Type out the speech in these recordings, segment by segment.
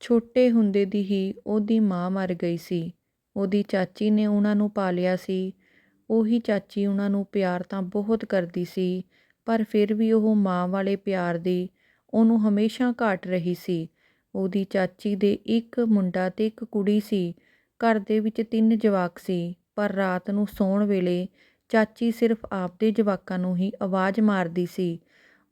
ਛੋਟੇ ਹੁੰਦੇ ਦੀ ਹੀ ਉਹਦੀ ਮਾਂ ਮਰ ਗਈ ਸੀ। ਉਹਦੀ ਚਾਚੀ ਨੇ ਉਹਨਾਂ ਨੂੰ ਪਾਲਿਆ ਸੀ। ਉਹੀ ਚਾਚੀ ਉਹਨਾਂ ਨੂੰ ਪਿਆਰ ਤਾਂ ਬਹੁਤ ਕਰਦੀ ਸੀ, ਪਰ ਫਿਰ ਵੀ ਉਹ ਮਾਂ ਵਾਲੇ ਪਿਆਰ ਦੀ ਉਹਨੂੰ ਹਮੇਸ਼ਾ ਘਾਟ ਰਹੀ ਸੀ। ਉਹਦੀ ਚਾਚੀ ਦੇ ਇੱਕ ਮੁੰਡਾ ਤੇ ਇੱਕ ਕੁੜੀ ਸੀ। ਘਰ ਦੇ ਵਿੱਚ ਤਿੰਨ ਜਵਾਕ ਸੀ, ਪਰ ਰਾਤ ਨੂੰ ਸੌਣ ਵੇਲੇ ਚਾਚੀ ਸਿਰਫ ਆਪਦੇ ਜਵਾਕਾਂ ਨੂੰ ਹੀ ਆਵਾਜ਼ ਮਾਰਦੀ ਸੀ।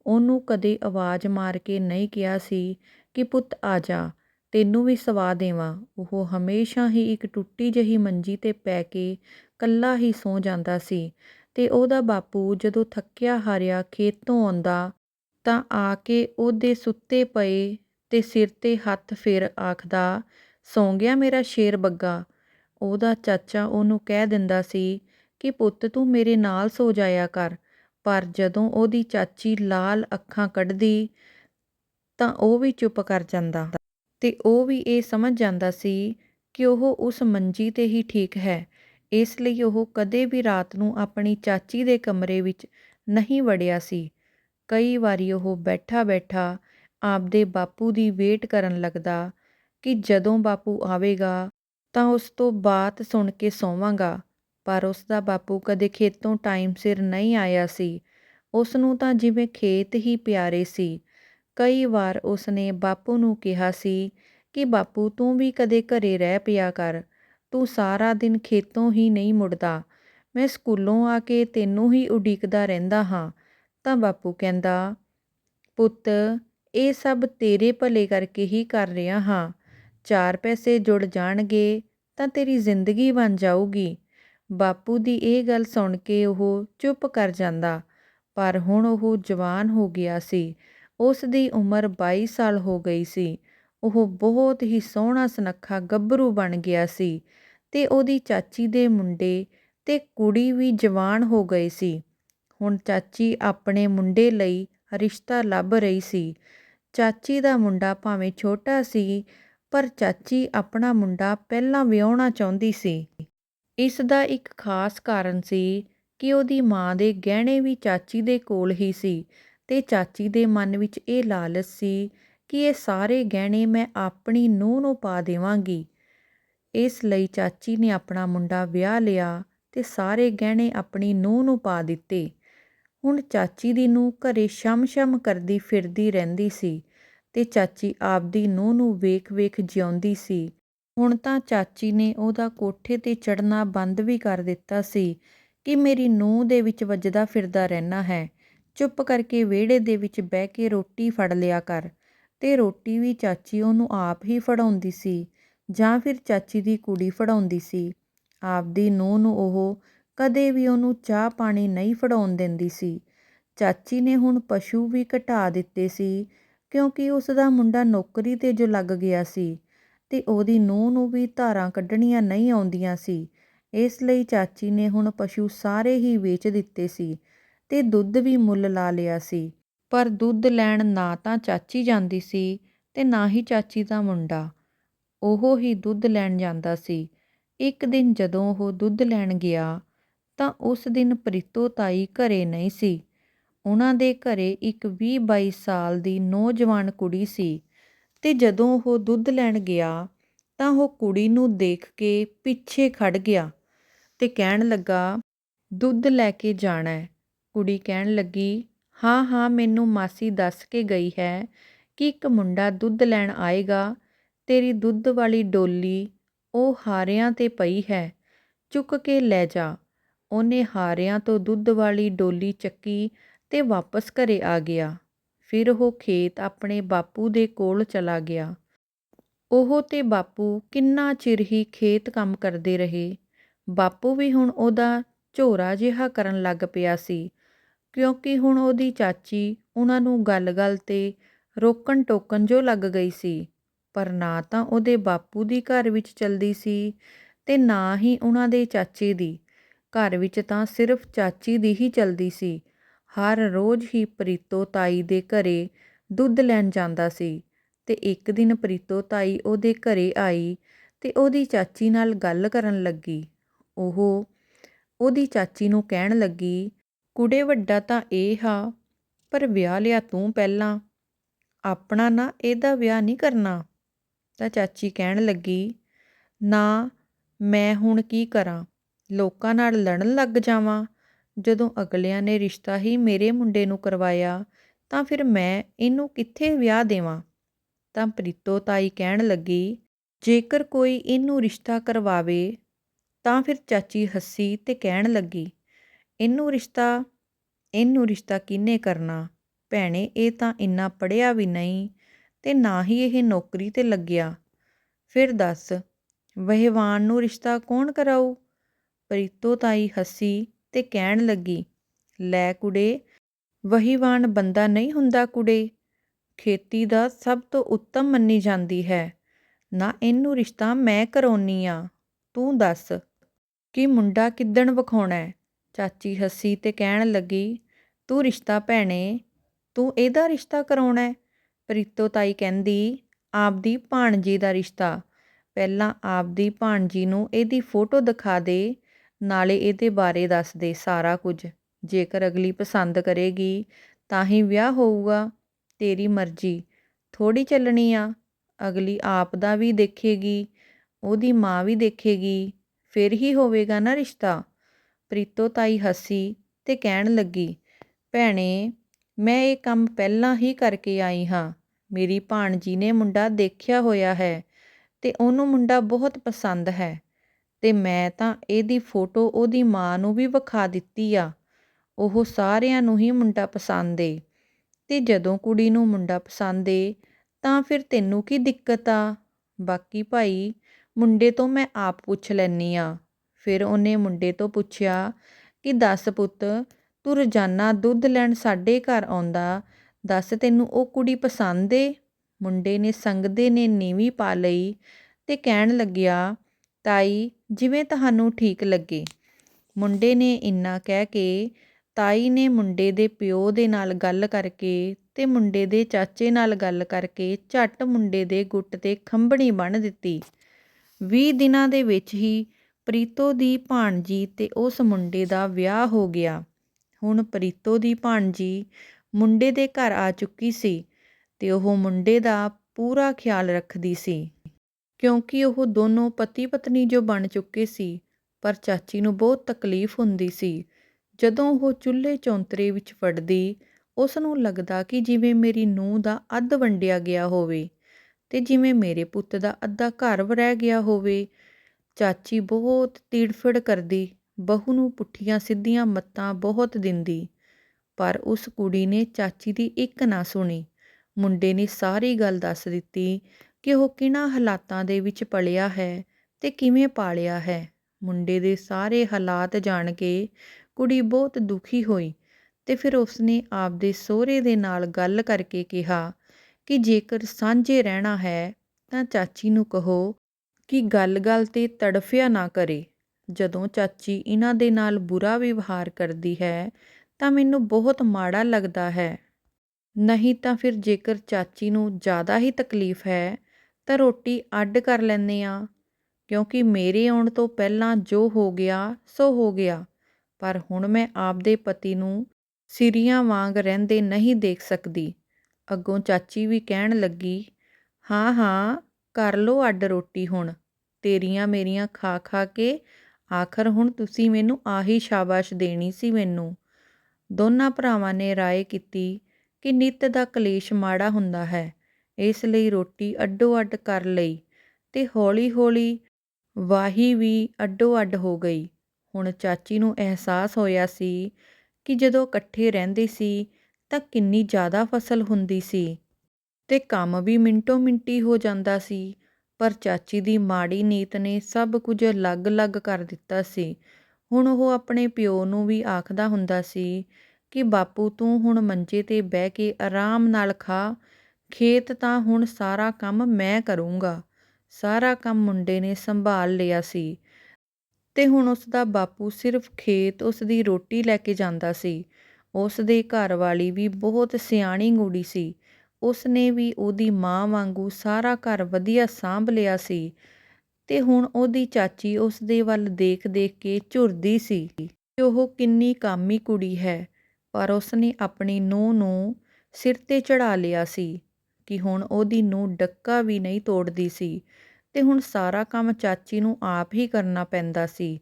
ਉਹਨੂੰ ਕਦੇ ਆਵਾਜ਼ ਮਾਰ ਕੇ ਨਹੀਂ ਕਿਹਾ ਸੀ ਕਿ, ਪੁੱਤ ਆ ਜਾ। ਤੈਨੂੰ ਵੀ ਸਵਾ ਦੇਵਾਂ। ਉਹ ਹਮੇਸ਼ਾ ਹੀ ਇੱਕ ਟੁੱਟੀ ਜਿਹੀ ਮੰਜੀ ਤੇ ਪੈ ਕੇ ਕੱਲਾ ਹੀ ਸੌਂ ਜਾਂਦਾ ਸੀ ਅਤੇ ਉਹਦਾ ਬਾਪੂ ਜਦੋਂ ਥੱਕਿਆ ਹਾਰਿਆ ਖੇਤੋਂ ਆਉਂਦਾ ਤਾਂ ਆ ਕੇ ਉਹਦੇ ਸੁੱਤੇ ਪਏ ਅਤੇ ਸਿਰ ਤੇ ਹੱਥ ਫੇਰ ਆਖਦਾ, ਸੌਂ ਗਿਆ ਮੇਰਾ ਸ਼ੇਰ ਬੱਗਾ। ਉਹਦਾ ਚਾਚਾ ਉਹਨੂੰ ਕਹਿ ਦਿੰਦਾ ਸੀ ਕਿ, ਪੁੱਤ, ਤੂੰ ਮੇਰੇ ਨਾਲ ਸੋ ਜਾਇਆ ਕਰ। ਪਰ ਜਦੋਂ ਉਹਦੀ ਚਾਚੀ ਲਾਲ ਅੱਖਾਂ ਕੱਢਦੀ ਤਾਂ ਉਹ ਵੀ ਚੁੱਪ ਕਰ ਜਾਂਦਾ। ਤੇ ਉਹ ਵੀ ਇਹ ਸਮਝ ਜਾਂਦਾ ਸੀ ਕਿ ਉਹ ਉਸ ਮੰਜੀ ਤੇ ਹੀ ਠੀਕ ਹੈ। ਇਸ ਲਈ ਉਹ ਕਦੇ ਵੀ ਰਾਤ ਨੂੰ ਆਪਣੀ ਚਾਚੀ ਦੇ ਕਮਰੇ ਵਿੱਚ ਨਹੀਂ ਵੜਿਆ ਸੀ। ਕਈ ਵਾਰੀ ਉਹ ਬੈਠਾ ਬੈਠਾ ਆਪਦੇ ਬਾਪੂ ਦੀ ਵੇਟ ਕਰਨ ਲੱਗਦਾ ਕਿ ਜਦੋਂ ਬਾਪੂ ਆਵੇਗਾ ਤਾਂ ਉਸ ਤੋਂ ਬਾਤ ਸੁਣ ਕੇ ਸੌਵਾਂਗਾ, ਪਰ ਉਸ ਦਾ ਬਾਪੂ ਕਦੇ ਖੇਤੋਂ ਟਾਈਮ ਸਿਰ ਨਹੀਂ ਆਇਆ ਸੀ। ਉਸ ਨੂੰ ਤਾਂ ਜਿਵੇਂ ਖੇਤ ਹੀ ਪਿਆਰੇ ਸੀ। ਕਈ ਵਾਰ ਉਸ ਨੇ ਬਾਪੂ ਨੂੰ ਕਿਹਾ ਸੀ ਕਿ, ਬਾਪੂ, ਤੂੰ ਵੀ ਕਦੇ ਘਰੇ ਰਹਿ ਪਿਆ ਕਰ। ਤੂੰ ਸਾਰਾ ਦਿਨ ਖੇਤੋਂ ਹੀ ਨਹੀਂ ਮੁੜਦਾ। ਮੈਂ ਸਕੂਲੋਂ ਆ ਕੇ ਤੈਨੂੰ ਹੀ ਉਡੀਕਦਾ ਰਹਿੰਦਾ ਹਾਂ। ਤਾਂ ਬਾਪੂ ਕਹਿੰਦਾ, ਪੁੱਤ, ਇਹ ਸਭ ਤੇਰੇ ਭਲੇ ਕਰਕੇ ਹੀ ਕਰ ਰਿਹਾ ਹਾਂ। ਚਾਰ ਪੈਸੇ ਜੁੜ ਜਾਣਗੇ ਤਾਂ ਤੇਰੀ ਜ਼ਿੰਦਗੀ ਬਣ ਜਾਊਗੀ। ਬਾਪੂ ਦੀ ਇਹ ਗੱਲ ਸੁਣ ਕੇ ਉਹ ਚੁੱਪ ਕਰ ਜਾਂਦਾ, ਪਰ ਹੁਣ ਉਹ ਜਵਾਨ ਹੋ ਗਿਆ ਸੀ। ਉਸ ਦੀ ਉਮਰ ਬਾਈ ਸਾਲ ਹੋ ਗਈ ਸੀ। ਉਹ ਬਹੁਤ ਹੀ ਸੋਹਣਾ ਸੁਨੱਖਾ ਗੱਭਰੂ ਬਣ ਗਿਆ ਸੀ ਤੇ ਉਹਦੀ ਚਾਚੀ ਦੇ ਮੁੰਡੇ ਤੇ ਕੁੜੀ ਵੀ ਜਵਾਨ ਹੋ ਗਏ ਸੀ। ਹੁਣ ਚਾਚੀ ਆਪਣੇ ਮੁੰਡੇ ਲਈ ਰਿਸ਼ਤਾ ਲੱਭ ਰਹੀ ਸੀ। ਚਾਚੀ ਦਾ ਮੁੰਡਾ ਭਾਵੇਂ ਛੋਟਾ ਸੀ, ਪਰ ਚਾਚੀ ਆਪਣਾ ਮੁੰਡਾ ਪਹਿਲਾਂ ਵਿਆਹਣਾ ਚਾਹੁੰਦੀ ਸੀ। ਇਸ ਦਾ ਇੱਕ ਖਾਸ ਕਾਰਨ ਸੀ ਕਿ ਉਹਦੀ ਮਾਂ ਦੇ ਗਹਿਣੇ ਵੀ ਚਾਚੀ ਦੇ ਕੋਲ ਹੀ ਸੀ ਅਤੇ ਚਾਚੀ ਦੇ ਮਨ ਵਿੱਚ ਇਹ ਲਾਲਚ ਸੀ ਕਿ ਇਹ ਸਾਰੇ ਗਹਿਣੇ ਮੈਂ ਆਪਣੀ ਨੂੰਹ ਨੂੰ ਪਾ ਦੇਵਾਂਗੀ। ਇਸ ਲਈ ਚਾਚੀ ਨੇ ਆਪਣਾ ਮੁੰਡਾ ਵਿਆਹ ਲਿਆ ਅਤੇ ਸਾਰੇ ਗਹਿਣੇ ਆਪਣੀ ਨੂੰਹ ਨੂੰ ਪਾ ਦਿੱਤੇ। ਹੁਣ ਚਾਚੀ ਦੀ ਨੂੰਹ ਘਰੇ ਸ਼ਮ-ਸ਼ਮ ਕਰਦੀ ਫਿਰਦੀ ਰਹਿੰਦੀ ਸੀ ਤੇ ਚਾਚੀ ਆਪਦੀ ਨੂੰਹ ਨੂੰ ਵੇਖ-ਵੇਖ ਜਿਉਂਦੀ ਸੀ। ਹੁਣ ਤਾਂ ਚਾਚੀ ਨੇ ਉਹਦਾ ਕੋਠੇ ਤੇ ਚੜਨਾ ਬੰਦ ਵੀ ਕਰ ਦਿੱਤਾ ਸੀ ਕਿ ਮੇਰੀ ਨੂੰਹ ਦੇ ਵਿੱਚ ਵੱਜਦਾ ਫਿਰਦਾ ਰਹਿਣਾ ਹੈ। ਚੁੱਪ ਕਰਕੇ ਵਿਹੜੇ ਦੇ ਵਿੱਚ ਬਹਿ ਕੇ ਰੋਟੀ ਫੜ ਲਿਆ ਕਰ ਤੇ ਰੋਟੀ ਵੀ ਚਾਚੀ ਉਹਨੂੰ ਆਪ ਹੀ ਫੜਾਉਂਦੀ ਸੀ ਜਾਂ ਫਿਰ ਚਾਚੀ ਦੀ ਕੁੜੀ ਫੜਾਉਂਦੀ ਸੀ। ਆਪਦੀ ਨੂੰਹ ਨੂੰ ਉਹ ਕਦੇ ਵੀ ਉਹਨੂੰ ਚਾਹ ਪਾਣੀ ਨਹੀਂ ਫੜਾਉਣ ਦਿੰਦੀ ਸੀ। ਚਾਚੀ ਨੇ ਹੁਣ ਪਸ਼ੂ ਵੀ ਘਟਾ ਦਿੱਤੇ ਸੀ ਕਿਉਂਕਿ ਉਸ ਦਾ ਮੁੰਡਾ ਨੌਕਰੀ ਤੇ ਜੋ ਲੱਗ ਗਿਆ ਸੀ ਤੇ ਉਹਦੀ ਨੂੰਹ ਨੂੰ ਵੀ ਧਾਰਾਂ ਕੱਢਣੀਆਂ ਨਹੀਂ ਆਉਂਦੀਆਂ ਸੀ। ਇਸ ਲਈ ਚਾਚੀ ਨੇ ਹੁਣ ਪਸ਼ੂ ਸਾਰੇ ਹੀ ਵੇਚ ਦਿੱਤੇ ਸੀ ਤੇ ਦੁੱਧ ਵੀ ਮੁੱਲ ਲਾ ਲਿਆ ਸੀ। ਪਰ ਦੁੱਧ ਲੈਣ ਨਾ ਤਾਂ ਚਾਚੀ ਜਾਂਦੀ ਸੀ ਤੇ ਨਾ ਹੀ ਚਾਚੀ ਦਾ ਮੁੰਡਾ। ਉਹ ਹੀ ਦੁੱਧ ਲੈਣ ਜਾਂਦਾ ਸੀ। ਇੱਕ ਦਿਨ ਜਦੋਂ ਉਹ ਦੁੱਧ ਲੈਣ ਗਿਆ ਤਾਂ ਉਸ ਦਿਨ ਪ੍ਰੀਤੋ ਤਾਈ ਘਰੇ ਨਹੀਂ ਸੀ। ਉਹਨਾਂ ਦੇ ਘਰੇ ਇੱਕ 20-22 ਸਾਲ ਦੀ ਨੌਜਵਾਨ ਕੁੜੀ ਸੀ ਤੇ ਜਦੋਂ ਉਹ ਦੁੱਧ ਲੈਣ ਗਿਆ ਤਾਂ ਉਹ ਕੁੜੀ ਨੂੰ ਦੇਖ ਕੇ ਪਿੱਛੇ ਖੜ ਗਿਆ ਤੇ ਕਹਿਣ ਲੱਗਾ, ਦੁੱਧ ਲੈ ਕੇ ਜਾਣਾ ਕੁੜੀ ਕਹਿਣ ਲੱਗੀ, ਹਾਂ ਹਾਂ, ਮੈਨੂੰ ਮਾਸੀ ਦੱਸ ਕੇ ਗਈ ਹੈ ਕਿ ਇੱਕ ਮੁੰਡਾ ਦੁੱਧ ਲੈਣ ਆਏਗਾ। ਤੇਰੀ ਦੁੱਧ ਵਾਲੀ ਡੋਲੀ ਉਹ ਹਾਰਿਆਂ ਤੇ ਪਈ ਹੈ। ਚੁੱਕ ਕੇ ਲੈ ਜਾ। ਉਹਨੇ ਹਾਰਿਆਂ ਤੋਂ ਦੁੱਧ ਵਾਲੀ ਡੋਲੀ ਚੱਕੀ ਤੇ ਵਾਪਸ ਘਰੇ ਆ ਗਿਆ। ਫਿਰ ਉਹ ਖੇਤ ਆਪਣੇ ਬਾਪੂ ਦੇ ਕੋਲ ਚਲਾ ਗਿਆ। ਉਹ ਤੇ ਬਾਪੂ ਕਿੰਨਾ ਚਿਰ ਹੀ ਖੇਤ ਕੰਮ ਕਰਦੇ ਰਹੇ। ਬਾਪੂ ਵੀ ਹੁਣ ਉਹਦਾ ਝੋਰਾ ਜਿਹਾ ਕਰਨ ਲੱਗ ਪਿਆ ਸੀ। ਕਿਉਂਕਿ ਹੁਣ ਉਹਦੀ ਚਾਚੀ ਉਹਨਾਂ ਨੂੰ ਗੱਲ-ਗੱਲ ਤੇ ਰੋਕਣ ਟੋਕਣ ਜੋ ਲੱਗ ਗਈ ਸੀ, ਪਰ ਨਾ ਤਾਂ ਉਹਦੇ ਬਾਪੂ ਦੀ ਘਰ ਵਿੱਚ ਚਲਦੀ ਸੀ ਤੇ ਨਾ ਹੀ ਉਹਨਾਂ ਦੇ ਚਾਚੇ ਦੀ। ਘਰ ਵਿੱਚ ਤਾਂ ਸਿਰਫ ਚਾਚੀ ਦੀ ਹੀ ਚਲਦੀ ਸੀ। ਹਰ ਰੋਜ਼ ਹੀ ਪ੍ਰੀਤੋ ਤਾਈ ਦੇ ਘਰੇ ਦੁੱਧ ਲੈਣ ਜਾਂਦਾ ਸੀ ਤੇ ਇੱਕ ਦਿਨ ਪ੍ਰੀਤੋ ਤਾਈ ਉਹਦੇ ਘਰੇ ਆਈ ਤੇ ਉਹਦੀ ਚਾਚੀ ਨਾਲ ਗੱਲ ਕਰਨ ਲੱਗੀ। ਉਹ ਉਹਦੀ ਚਾਚੀ ਨੂੰ ਕਹਿਣ ਲੱਗੀ ਕੁੜੇ ਵੱਡਾ ਤਾਂ ਇਹ ਹਾਂ, ਪਰ ਵਿਆਹ ਲਿਆ ਤੂੰ ਪਹਿਲਾਂ। ਆਪਣਾ ਨਾ ਇਹਦਾ ਵਿਆਹ ਨਹੀਂ ਕਰਨਾ। ਤਾਂ ਚਾਚੀ ਕਹਿਣ ਲੱਗੀ, ਨਾ, ਮੈਂ ਹੁਣ ਕੀ ਕਰਾਂ? ਲੋਕਾਂ ਨਾਲ ਲੜਨ ਲੱਗ ਜਾਵਾਂ। ਜਦੋਂ ਅਗਲਿਆਂ ਨੇ ਰਿਸ਼ਤਾ ਹੀ ਮੇਰੇ ਮੁੰਡੇ ਨੂੰ ਕਰਵਾਇਆ, ਤਾਂ ਫਿਰ ਮੈਂ ਇਹਨੂੰ ਕਿੱਥੇ ਵਿਆਹ ਦੇਵਾਂ? ਤਾਂ ਪ੍ਰੀਤੋ ਤਾਈ ਕਹਿਣ ਲੱਗੀ, ਜੇਕਰ ਕੋਈ ਇਹਨੂੰ ਰਿਸ਼ਤਾ ਕਰਵਾਵੇ, ਤਾਂ ਫਿਰ ਚਾਚੀ ਹੱਸੀ ਤੇ ਕਹਿਣ ਲੱਗੀ ਇਹਨੂੰ ਰਿਸ਼ਤਾ ਇਹਨੂੰ ਰਿਸ਼ਤਾ ਕਿਹਨੇ ਕਰਨਾ? ਭੈਣੇ, ਇਹ ਤਾਂ ਇੰਨਾ ਪੜ੍ਹਿਆ ਵੀ ਨਹੀਂ ਅਤੇ ਨਾ ਹੀ ਇਹ ਨੌਕਰੀ ਤੇ ਲੱਗਿਆ। ਫਿਰ ਦੱਸ, ਵਹਿਵਾਨ ਨੂੰ ਰਿਸ਼ਤਾ ਕੌਣ ਕਰਾਊ? ਪ੍ਰੀਤੋ ਤਾਈ ਹੱਸੀ ਤੇ ਕਹਿਣ ਲੱਗੀ, ਲੈ ਕੁੜੇ, ਵਹੀਵਾਨ ਬੰਦਾ ਨਹੀਂ ਹੁੰਦਾ ਕੁੜੇ। ਖੇਤੀ ਦਾ ਸਭ ਤੋਂ ਉੱਤਮ ਮੰਨੀ ਜਾਂਦੀ ਹੈ। ਨਾ ਇਹਨੂੰ ਰਿਸ਼ਤਾ ਮੈਂ ਕਰਾਉਣੀ ਆ। ਤੂੰ ਦੱਸ, ਕਿ ਮੁੰਡਾ ਕਿੱਦਣ ਵਿਖਾਉਣਾ ਚਾਚੀ ਹੱਸੀ ਤੇ ਕਹਿਣ ਲੱਗੀ, ਤੂੰ ਰਿਸ਼ਤਾ ਭੈਣੇ, ਤੂੰ ਇਹਦਾ ਰਿਸ਼ਤਾ ਕਰਾਉਣਾ ਹੈ? ਪ੍ਰੀਤੋ ਤਾਈ ਕਹਿੰਦੀ, ਆਪਦੀ ਭਾਣਜੀ ਦਾ ਰਿਸ਼ਤਾ। ਪਹਿਲਾਂ ਆਪਦੀ ਭਾਣਜੀ ਨੂੰ ਇਹਦੀ ਫੋਟੋ ਦਿਖਾ ਦੇ, ਨਾਲੇ ਇਹਦੇ ਬਾਰੇ ਦੱਸ ਦੇ ਸਾਰਾ ਕੁਝ। ਜੇਕਰ ਅਗਲੀ ਪਸੰਦ ਕਰੇਗੀ, ਤਾਂ ਹੀ ਵਿਆਹ ਹੋਊਗਾ। ਤੇਰੀ ਮਰਜ਼ੀ। ਥੋੜੀ ਚੱਲਣੀ ਆ। ਅਗਲੀ ਆਪ ਦਾ ਵੀ ਦੇਖੇਗੀ, ਉਹਦੀ ਮਾਂ ਵੀ ਦੇਖੇਗੀ। ਫਿਰ ਹੀ ਹੋਵੇਗਾ ਨਾ ਰਿਸ਼ਤਾ। ਪ੍ਰੀਤੋ ਤਾਈ ਹੱਸੀ ਤੇ ਕਹਿਣ ਲੱਗੀ, ਭੈਣੇ, ਮੈਂ ਇਹ ਕੰਮ ਪਹਿਲਾਂ ਹੀ ਕਰਕੇ ਆਈ ਹਾਂ। ਮੇਰੀ ਭਾਣਜੀ ਨੇ ਮੁੰਡਾ ਦੇਖਿਆ ਹੋਇਆ ਹੈ ਤੇ ਉਹਨੂੰ ਮੁੰਡਾ ਬਹੁਤ ਪਸੰਦ ਹੈ ਤੇ ਮੈਂ ਤਾਂ ਇਹਦੀ ਫੋਟੋ ਉਹਦੀ ਮਾਂ ਨੂੰ ਵੀ ਵਿਖਾ ਦਿੱਤੀ ਆ। ਉਹ ਸਾਰਿਆਂ ਨੂੰ ਹੀ ਮੁੰਡਾ ਪਸੰਦ ਏ। ਤੇ ਜਦੋਂ ਕੁੜੀ ਨੂੰ ਮੁੰਡਾ ਪਸੰਦ ਏ, ਤਾਂ ਫਿਰ ਤੈਨੂੰ ਕੀ ਦਿੱਕਤ ਆ? ਬਾਕੀ ਭਾਈ, ਮੁੰਡੇ ਤੋਂ ਮੈਂ ਆਪ ਪੁੱਛ ਲੈਨੀ ਆ। ਫਿਰ ਉਹਨੇ ਮੁੰਡੇ ਤੋਂ ਪੁੱਛਿਆ ਕਿ, ਦੱਸ ਪੁੱਤ, ਤੂੰ ਰੋਜ਼ਾਨਾ ਦੁੱਧ ਲੈਣ ਸਾਡੇ ਘਰ ਆਉਂਦਾ, ਦੱਸ ਤੈਨੂੰ ਉਹ ਕੁੜੀ ਪਸੰਦ ਏ? ਮੁੰਡੇ ਨੇ ਸੰਗਦੇ ਨੇ ਨੀਵੀਂ ਪਾ ਲਈ ਤੇ ਕਹਿਣ ਲੱਗਿਆ, ਤਾਈ, ਜਿਵੇਂ ਤੁਹਾਨੂੰ ਠੀਕ ਲੱਗੇ। ਮੁੰਡੇ ਨੇ ਇੰਨਾ ਕਹਿ ਕੇ ਤਾਈ ਨੇ ਮੁੰਡੇ ਦੇ ਪਿਓ ਦੇ ਨਾਲ ਗੱਲ ਕਰਕੇ ਤੇ ਮੁੰਡੇ ਦੇ ਚਾਚੇ ਨਾਲ ਗੱਲ ਕਰਕੇ ਝੱਟ ਮੁੰਡੇ ਦੇ ਗੁੱਟ ਤੇ ਖੰਭਣੀ ਬੰਨ ਦਿੱਤੀ। 20 ਦਿਨਾਂ ਦੇ ਵਿੱਚ ਹੀ ਪ੍ਰੀਤੋ ਦੀ ਭਾਣਜੀ ਅਤੇ ਉਸ ਮੁੰਡੇ ਦਾ ਵਿਆਹ ਹੋ ਗਿਆ। ਹੁਣ ਪ੍ਰੀਤੋ ਦੀ ਭਾਣਜੀ ਮੁੰਡੇ ਦੇ ਘਰ ਆ ਚੁੱਕੀ ਸੀ ਅਤੇ ਉਹ ਮੁੰਡੇ ਦਾ ਪੂਰਾ ਖਿਆਲ ਰੱਖਦੀ ਸੀ। ਕਿਉਂਕਿ ਉਹ ਦੋਨੋਂ ਪਤੀ ਪਤਨੀ ਜੋ ਬਣ ਚੁੱਕੇ ਸੀ, ਪਰ ਚਾਚੀ ਨੂੰ ਬਹੁਤ ਤਕਲੀਫ ਹੁੰਦੀ ਸੀ। ਜਦੋਂ ਉਹ ਚੁੱਲ੍ਹੇ ਚੌਂਤਰੇ ਵਿੱਚ ਵੜਦੀ ਉਸ ਨੂੰ ਲੱਗਦਾ ਕਿ ਜਿਵੇਂ ਮੇਰੀ ਨੂੰਹ ਦਾ ਅੱਧ ਵੰਡਿਆ ਗਿਆ ਹੋਵੇ ਅਤੇ ਜਿਵੇਂ ਮੇਰੇ ਪੁੱਤ ਦਾ ਅੱਧਾ ਘਰ ਰਹਿ ਗਿਆ ਹੋਵੇ ਚਾਚੀ ਬਹੁਤ ਤੀੜਫਿੜ ਕਰਦੀ, ਬਹੂ ਨੂੰ ਪੁੱਠੀਆਂ ਸਿੱਧੀਆਂ ਮੱਤਾਂ ਬਹੁਤ ਦਿੰਦੀ, ਪਰ ਉਸ ਕੁੜੀ ਨੇ ਚਾਚੀ ਦੀ ਇੱਕ ਨਾ ਸੁਣੀ। ਮੁੰਡੇ ਨੇ ਸਾਰੀ ਗੱਲ ਦੱਸ ਦਿੱਤੀ ਕਿ ਉਹ ਕਿਹਨਾਂ ਹਾਲਾਤਾਂ ਦੇ ਵਿੱਚ ਪਲਿਆ ਹੈ ਤੇ ਕਿਵੇਂ ਪਾਲਿਆ ਹੈ। ਮੁੰਡੇ ਦੇ ਸਾਰੇ ਹਾਲਾਤ ਜਾਣ ਕੇ ਕੁੜੀ ਬਹੁਤ ਦੁਖੀ ਹੋਈ ਤੇ ਫਿਰ ਉਸਨੇ ਆਪਦੇ ਸਹੁਰੇ ਦੇ ਨਾਲ ਗੱਲ ਕਰਕੇ ਕਿਹਾ ਕਿ ਜੇਕਰ ਸਾਂਝੇ ਰਹਿਣਾ ਹੈ ਤਾਂ ਚਾਚੀ ਨੂੰ ਕਹੋ ਕਿ ਗੱਲ-ਗੱਲ ਤੇ ਤੜਫਿਆ ਨਾ ਕਰੇ। ਜਦੋਂ ਚਾਚੀ ਇਹਨਾਂ ਦੇ ਨਾਲ ਬੁਰਾ ਵਿਵਹਾਰ ਕਰਦੀ ਹੈ, ਤਾਂ ਮੈਨੂੰ ਬਹੁਤ ਮਾੜਾ ਲੱਗਦਾ ਹੈ। ਨਹੀਂ ਤਾਂ ਫਿਰ ਜੇਕਰ ਚਾਚੀ ਨੂੰ ਜ਼ਿਆਦਾ ਹੀ ਤਕਲੀਫ ਹੈ, ਤਾਂ ਰੋਟੀ ਅੱਡ ਕਰ ਲੈਂਦੇ ਆ ਕਿਉਂਕਿ ਮੇਰੇ ਆਉਣ ਤੋਂ ਪਹਿਲਾਂ ਜੋ ਹੋ ਗਿਆ, ਸੋ ਹੋ ਗਿਆ। ਪਰ ਹੁਣ ਮੈਂ ਆਪਦੇ ਪਤੀ ਨੂੰ ਸਿਰੀਆਂ ਵਾਂਗ ਰਹਿੰਦੇ ਨਹੀਂ ਦੇਖ ਸਕਦੀ। ਅੱਗੋਂ ਚਾਚੀ ਵੀ ਕਹਿਣ ਲੱਗੀ, ਹਾਂ ਹਾਂ ਕਰ ਲੋ ਅੱਡ ਰੋਟੀ ਹੁਣ। ਤੇਰੀਆਂ ਮੇਰੀਆਂ ਖਾ ਖਾ ਕੇ ਆਖਰ ਹੁਣ ਤੁਸੀਂ ਮੈਨੂੰ ਆਹੀ ਸ਼ਾਬਾਸ਼ ਦੇਣੀ ਸੀ ਮੈਨੂੰ। ਦੋਨਾਂ ਭਰਾਵਾਂ ਨੇ ਰਾਏ ਕੀਤੀ ਕਿ ਨਿੱਤ ਦਾ ਕਲੇਸ਼ ਮਾੜਾ ਹੁੰਦਾ ਹੈ। ਇਸ ਲਈ ਰੋਟੀ ਅੱਡੋ ਅੱਡ ਕਰ ਲਈ ਤੇ ਹੌਲੀ ਹੌਲੀ ਵਾਹੀ ਵੀ ਅੱਡੋ ਅੱਡ ਹੋ ਗਈ। ਹੁਣ ਚਾਚੀ ਨੂੰ ਅਹਿਸਾਸ ਹੋਇਆ ਸੀ ਕਿ ਜਦੋਂ ਇਕੱਠੇ ਰਹਿੰਦੇ ਸੀ ਤਾਂ ਕਿੰਨੀ ਜ਼ਿਆਦਾ ਫਸਲ ਹੁੰਦੀ ਸੀ। ਅਤੇ ਕੰਮ ਵੀ ਮਿੰਟੋ ਮਿੰਟੀ ਹੋ ਜਾਂਦਾ ਸੀ, ਪਰ ਚਾਚੀ ਦੀ ਮਾੜੀ ਨੀਤ ਨੇ ਸਭ ਕੁਝ ਅਲੱਗ-ਅਲੱਗ ਕਰ ਦਿੱਤਾ ਸੀ। ਹੁਣ ਉਹ ਆਪਣੇ ਪਿਓ ਨੂੰ ਵੀ ਆਖਦਾ ਹੁੰਦਾ ਸੀ ਕਿ, ਬਾਪੂ, ਤੂੰ ਹੁਣ ਮੰਜੇ ਤੇ ਬਹਿ ਕੇ ਆਰਾਮ ਨਾਲ ਖਾ, ਖੇਤ ਤਾਂ ਹੁਣ ਸਾਰਾ ਕੰਮ ਮੈਂ ਕਰੂੰਗਾ। ਸਾਰਾ ਕੰਮ ਮੁੰਡੇ ਨੇ ਸੰਭਾਲ ਲਿਆ ਸੀ ਤੇ ਹੁਣ ਉਸ ਦਾ ਬਾਪੂ ਸਿਰਫ ਖੇਤ ਉਸ ਦੀ ਰੋਟੀ ਲੈ ਕੇ ਜਾਂਦਾ ਸੀ। ਉਸ ਦੇ ਘਰ ਵਾਲੀ ਵੀ ਬਹੁਤ ਸਿਆਣੀ ਗੂੜੀ ਸੀ। ਉਸ ਨੇ ਵੀ ਉਹਦੀ ਮਾਂ ਵਾਂਗੂ ਸਾਰਾ ਘਰ ਵਧੀਆ ਸਾਂਭ ਲਿਆ ਸੀ ਅਤੇ ਹੁਣ ਉਹਦੀ ਚਾਚੀ ਉਸ ਦੇ ਵੱਲ ਦੇਖ-ਦੇਖ ਕੇ ਝੁਰਦੀ ਸੀ ਕਿ ਉਹ ਕਿੰਨੀ ਕਾਮੀ ਕੁੜੀ ਹੈ, ਪਰ ਉਸ ਨੇ ਆਪਣੀ ਨੂੰਹ ਨੂੰ ਸਿਰ ਤੇ ਚੜਾ ਲਿਆ ਸੀ ਕਿ ਹੁਣ ਉਹਦੀ ਨੂੰਹ ਡੱਕਾ ਵੀ ਨਹੀਂ ਤੋੜਦੀ ਸੀ ਤੇ ਹੁਣ ਸਾਰਾ ਕੰਮ ਚਾਚੀ ਨੂੰ ਆਪ ਹੀ ਕਰਨਾ ਪੈਂਦਾ ਸੀ।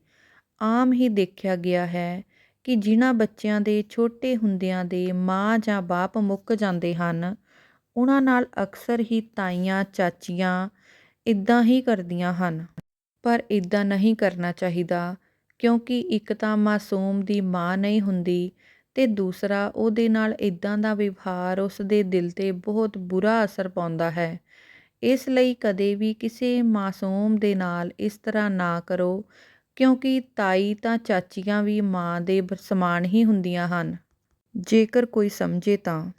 ਆਮ ਹੀ ਦੇਖਿਆ ਗਿਆ ਹੈ ਕਿ ਜਿਨ੍ਹਾਂ ਬੱਚਿਆਂ ਦੇ ਛੋਟੇ ਹੁੰਦਿਆਂ ਦੇ ਮਾਂ ਜਾਂ ਬਾਪ ਮੁੱਕ ਜਾਂਦੇ ਹਨ ਉਹਨਾਂ ਨਾਲ ਅਕਸਰ ਹੀ ਤਾਈਆਂ, ਚਾਚੀਆਂ ਇੱਦਾਂ ਹੀ ਕਰਦੀਆਂ ਹਨ। ਪਰ ਇੱਦਾਂ ਨਹੀਂ ਕਰਨਾ ਚਾਹੀਦਾ, ਕਿਉਂਕਿ ਇੱਕ ਤਾਂ ਮਾਸੂਮ ਦੀ ਮਾਂ ਨਹੀਂ ਹੁੰਦੀ ਅਤੇ ਦੂਸਰਾ ਉਹਦੇ ਨਾਲ ਇੱਦਾਂ ਦਾ ਵਿਵਹਾਰ ਉਸ ਦੇ ਦਿਲ ਤੇ ਬਹੁਤ ਬੁਰਾ ਅਸਰ ਪਾਉਂਦਾ ਹੈ। ਇਸ ਲਈ ਕਦੇ ਵੀ ਕਿਸੇ ਮਾਸੂਮ ਦੇ ਨਾਲ ਇਸ ਤਰ੍ਹਾਂ ਨਾ ਕਰੋ, ਕਿਉਂਕਿ ਤਾਈ ਤਾਂ ਚਾਚੀਆਂ ਵੀ ਮਾਂ ਦੇ ਸਮਾਨ ਹੀ ਹੁੰਦੀਆਂ ਹਨ। ਜੇਕਰ ਕੋਈ ਸਮਝੇ ਤਾਂ।